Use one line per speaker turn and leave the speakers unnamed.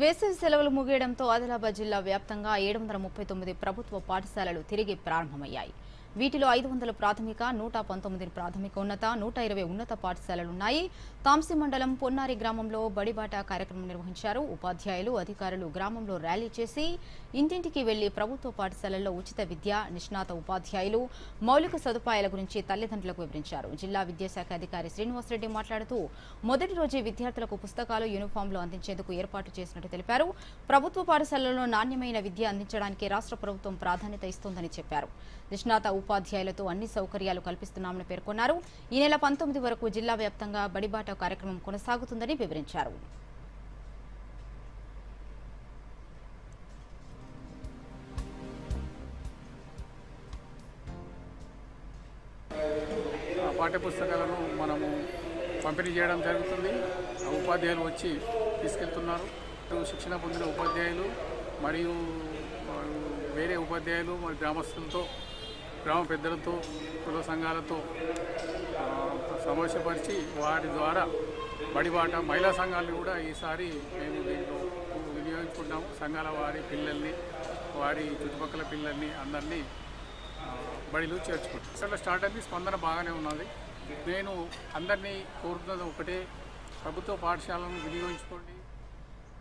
వేసవి సెలవులు ముగియడంతో ఆదిలాబాద్ జిల్లా వ్యాప్తంగా ఏడు వందల ముప్పై తొమ్మిది ప్రభుత్వ పాఠశాలలు తిరిగి ప్రారంభమయ్యాయి. వీటిలో ఐదు వందల ప్రాథమిక నూట పంతొమ్మిది ప్రాథమిక ఉన్నత నూట ఇరవై ఉన్నత పాఠశాలలున్నాయి. తాంసి మండలం పొన్నారి గ్రామంలో బడిబాట కార్యక్రమం నిర్వహించారు. ఉపాధ్యాయులు అధికారులు గ్రామంలో ర్యాలీ చేసి ఇంటింటికి వెళ్ళి ప్రభుత్వ పాఠశాలల్లో ఉచిత విద్య నిష్ణాత ఉపాధ్యాయులు మౌలిక సదుపాయాల గురించి తల్లిదండ్రులకు వివరించారు. జిల్లా విద్యాశాఖ అధికారి శ్రీనివాసరెడ్డి మాట్లాడుతూ మొదటి రోజే విద్యార్థులకు పుస్తకాలు యూనిఫామ్లు అందించేందుకు ఏర్పాటు చేసినట్టు తెలిపారు. ప్రభుత్వ పాఠశాలల్లో నాణ్యమైన విద్య అందించడానికి రాష్ట్ర ప్రభుత్వం ప్రాధాన్యత ఇస్తోందని చెప్పారు. నిష్ణాత ఉపాధ్యాయులతో అన్ని సౌకర్యాలు కల్పిస్తున్నామని పేర్కొన్నారు. ఈ నెల పంతొమ్మిది వరకు జిల్లా వ్యాప్తంగా బడిబాట కార్యక్రమం కొనసాగుతుందని వివరించారు.
పాఠ్యపుస్తకాలను మనము పంపిణీ చేయడం జరుగుతుంది. ఆ ఉపాధ్యాయులు వచ్చి తీసుకెళ్తున్నారు. శిక్షణ పొందిన ఉపాధ్యాయులు మరియు వేరే ఉపాధ్యాయులు మరి గ్రామస్తులతో గ్రామ పెద్దలతో కుల సంఘాలతో సమస్యపరిచి సమావేశపరిచి వారి ద్వారా బడిబాట మహిళా సంఘాలను కూడా ఈసారి మేము దీంట్లో వినియోగించుకుంటాము. సంఘాల వారి పిల్లల్ని వారి చుట్టుపక్కల పిల్లల్ని అందరినీ బడిలో చేర్చుకుంటాం. అసలు స్టార్ట్ అయింది స్పందన బాగానే ఉన్నది. నేను అందరినీ కోరుతున్నది ఒకటే ప్రభుత్వ పాఠశాలను వినియోగించుకోండి.